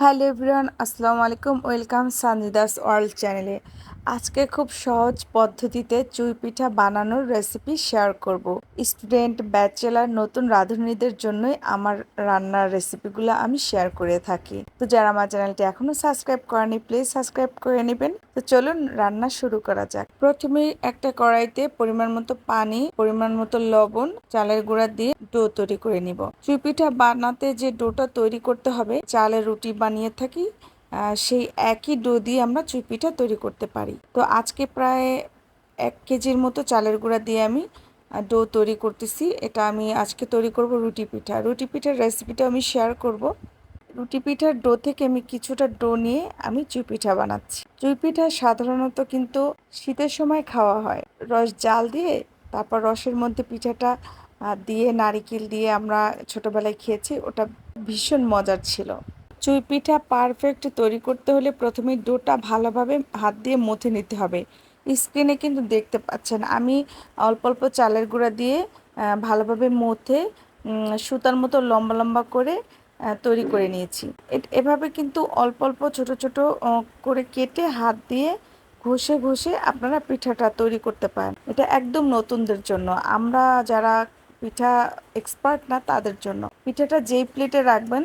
Hello everyone আসসালামু আলাইকুম। Welcome Sanjida's world চ্যানেলে। আজকে খুব সহজ পদ্ধতিতে চুই পিঠা বানানোর রেসিপি শেয়ার করব। স্টুডেন্ট ব্যাচেলার নতুন রাঁধুনিদের জন্যই আমার রান্নার রেসিপিগুলো আমি শেয়ার করে থাকি। তো যারা আমার চ্যানেলটি এখনও সাবস্ক্রাইব করেনি প্লিজ সাবস্ক্রাইব করে নেবেন। তো চলুন রান্না শুরু করা যাক। প্রথমে একটা কড়াইতে পরিমাণ মতো পানি, পরিমাণ মতো লবণ, চালের গুঁড়া দিয়ে ডো তৈরি করে নিব। চুই পিঠা বানাতে যে ডোটা তৈরি করতে হবে চালের রুটি বানিয়ে থাকি সেই একই ডো দিয়ে আমরা চুই পিঠা তৈরি করতে পারি। তো আজকে প্রায় এক কেজির মতো চালের গুঁড়া দিয়ে আমি ডো তৈরি করতেছি। এটা আমি আজকে তৈরি করব রুটি পিঠা। রুটি পিঠার রেসিপিটা আমি শেয়ার করব। রুটি পিঠার ডো থেকে আমি কিছুটা ডো নিয়ে আমি চুই পিঠা বানাচ্ছি। চুই পিঠা সাধারণত কিন্তু শীতের সময় খাওয়া হয়। রস জাল দিয়ে তারপর রসের মধ্যে পিঠাটা দিয়ে নারিকেল দিয়ে আমরা ছোটোবেলায় খেয়েছি। ওটা ভীষণ মজার ছিল। চুই পিঠা পারফেক্ট তৈরি করতে হলে প্রথমে ডোটা ভালোভাবে হাত দিয়ে মথে নিতে হবে। স্ক্রিনে কিন্তু দেখতে পাচ্ছেন, আমি অল্প অল্প চালের গুঁড়া দিয়ে ভালোভাবে মথে সুতার মতো লম্বা লম্বা করে তৈরি করে নিয়েছি। এভাবে কিন্তু অল্প অল্প ছোট ছোট করে কেটে হাত দিয়ে ঘষে ঘষে আপনারা পিঠাটা তৈরি করতে পারেন। এটা একদম নতুনদের জন্য। আমরা যারা পিঠা এক্সপার্ট না, তাদের জন্য। পিঠাটা যেই প্লেটে রাখবেন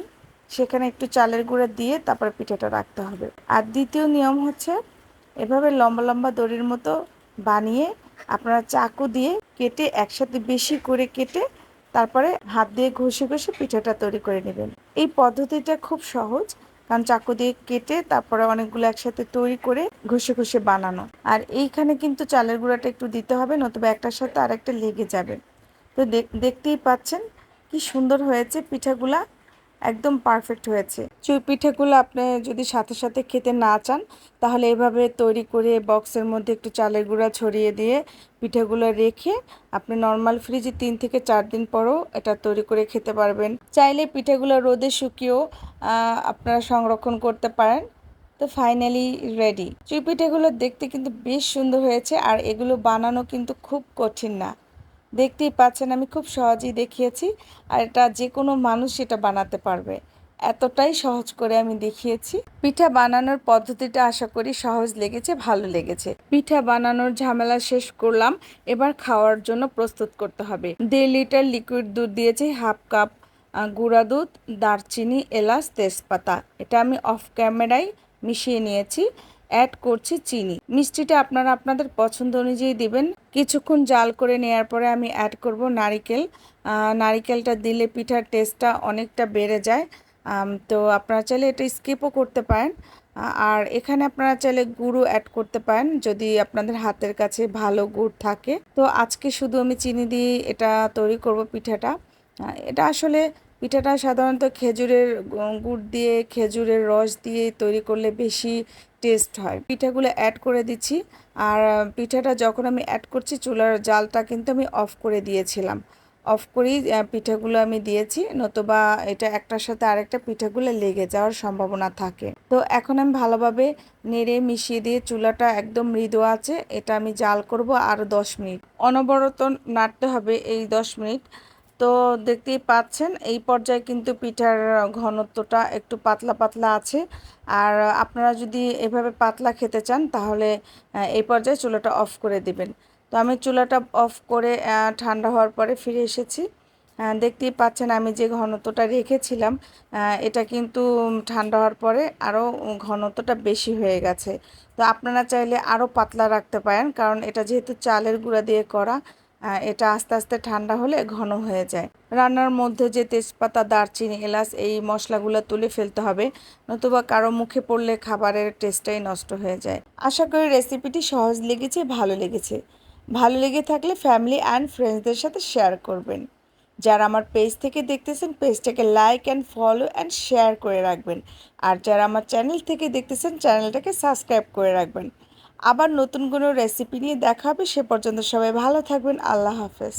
সেখানে একটু চালের গুঁড়া দিয়ে তারপরে পিঠাটা রাখতে হবে। আর দ্বিতীয় নিয়ম হচ্ছে, এভাবে লম্বা লম্বা দড়ির মতো বানিয়ে আপনারা চাকু দিয়ে কেটে একসাথে বেশি করে কেটে তারপরে হাত দিয়ে ঘষে ঘষে পিঠাটা তৈরি করে নেবেন। এই পদ্ধতিটা খুব সহজ, কারণ চাকু দিয়ে কেটে তারপরে অনেকগুলো একসাথে তৈরি করে ঘষে ঘষে বানানো। আর এইখানে কিন্তু চালের গুঁড়াটা একটু দিতে হবে, নতুবা একটার সাথে আরেকটা লেগে যাবে। তো দেখতেই পাচ্ছেন কি সুন্দর হয়েছে পিঠাগুলা। একদম পারফেক্ট হয়েছে। চুই পিঠেগুলো আপনি যদি সাথে সাথে খেতে না চান, তাহলে এভাবে তৈরি করে বক্সের মধ্যে একটু চালের গুঁড়া ছড়িয়ে দিয়ে পিঠেগুলো রেখে আপনি নর্মাল ফ্রিজে তিন থেকে চার দিন পরও এটা তৈরি করে খেতে পারবেন। চাইলে পিঠেগুলো রোদে শুকিয়েও আপনারা সংরক্ষণ করতে পারেন। তো ফাইনালি রেডি চুই পিঠেগুলো দেখতে কিন্তু বেশ সুন্দর হয়েছে আর এগুলো বানানো কিন্তু খুব কঠিন না। দেখতেই পাচ্ছেন, আমি খুব সহজেই দেখিয়েছি। আর এটা যে কোনো মানুষ এটা বানাতে পারবে। এতটাই সহজ করে আমি দেখিয়েছি। পিঠা বানানোর পদ্ধতিটা আশা করি সহজ লেগেছে, ভালো লেগেছে। পিঠা বানানোর ঝামেলা শেষ করলাম, এবার খাওয়ার জন্য প্রস্তুত করতে হবে। দেড় লিটার লিকুইড দুধ দিয়েছি, হাফ কাপ গুঁড়া দুধ, দারচিনি, এলাচ, তেজপাতা। এটা আমি অফ ক্যামেরায় মিশিয়ে নিয়েছি। অ্যাড করছি চিনি। মিষ্টিটা আপনারা আপনাদের পছন্দ অনুযায়ী দিবেন। কিছুক্ষণ জাল করে নেওয়ার পরে আমি অ্যাড করব নারিকেল। নারিকেলটা দিলে পিঠার টেস্টটা অনেকটা বেড়ে যায়। তো আপনারা চাইলে এটা স্কিপও করতে পারেন। আর এখানে আপনারা চাইলে গুঁড়ো অ্যাড করতে পারেন, যদি আপনাদের হাতের কাছে ভালো গুড় থাকে। তো আজকে শুধু আমি চিনি দিয়ে এটা তৈরি করব পিঠাটা। এটা আসলে পিঠাটা সাধারণত খেজুরের গুড় দিয়ে, খেজুরের রস দিয়ে তৈরি করলে বেশি টেস্ট হয়। পিঠাগুলো অ্যাড করে দিচ্ছি। আর পিঠাটা যখন আমি অ্যাড করছি, চুলার জালটা কিন্তু আমি অফ করে দিয়েছিলাম। অফ করেই পিঠাগুলো আমি দিয়েছি, নতুবা এটা একটার সাথে আরেকটা পিঠাগুলো লেগে যাওয়ার সম্ভাবনা থাকে। তো এখন আমি ভালোভাবে নেড়ে মিশিয়ে দিয়ে চুলাটা একদম মৃদু আছে, এটা আমি জাল করব আরও দশ মিনিট। অনবরত নাড়তে হবে এই দশ মিনিট। তো দেখতেই পাচ্ছেন, এই পর্যায়ে কিন্তু পিঠার ঘনত্বটা একটু পাতলা পাতলা আছে। আর আপনারা যদি এভাবে পাতলা খেতে চান, তাহলে এই পর্যায়ে চুলাটা অফ করে দিবেন। তো আমি চুলাটা অফ করে ঠান্ডা হওয়ার পরে ফিরে এসেছি। দেখতেই পাচ্ছেন আমি যে ঘনত্বটা রেখেছিলাম এটা কিন্তু ঠান্ডা হওয়ার পরে আরও ঘনত্বটা বেশি হয়ে গেছে। তো আপনারা চাইলে আরও পাতলা রাখতে পারেন, কারণ এটা যেহেতু চালের গুঁড়া দিয়ে করা এটা আস্তে আস্তে ঠান্ডা হলে ঘন হয়ে যায়। রান্নার মধ্যে যে তেজপাতা, দারচিনি, এলাচ এই মশলাগুলো তুলে ফেলতে হবে, নতুবা কারও মুখে পড়লে খাবারের টেস্টটাই নষ্ট হয়ে যায়। আশা করি রেসিপিটি সহজ লেগেছে, ভালো লেগেছে। ভালো লেগে থাকলে ফ্যামিলি অ্যান্ড ফ্রেন্ডসদের সাথে শেয়ার করবেন। যারা আমার পেজ থেকে দেখতেছেন, পেজটাকে like and follow and share করে রাখবেন। আর যারা আমার চ্যানেল থেকে দেখতেছেন, চ্যানেলটাকে সাবস্ক্রাইব করে রাখবেন। আবার নতুন কোনো রেসিপি নিয়ে দেখা হবে সে পর্যন্ত সবাই ভালো থাকবেন আল্লাহ হাফেজ।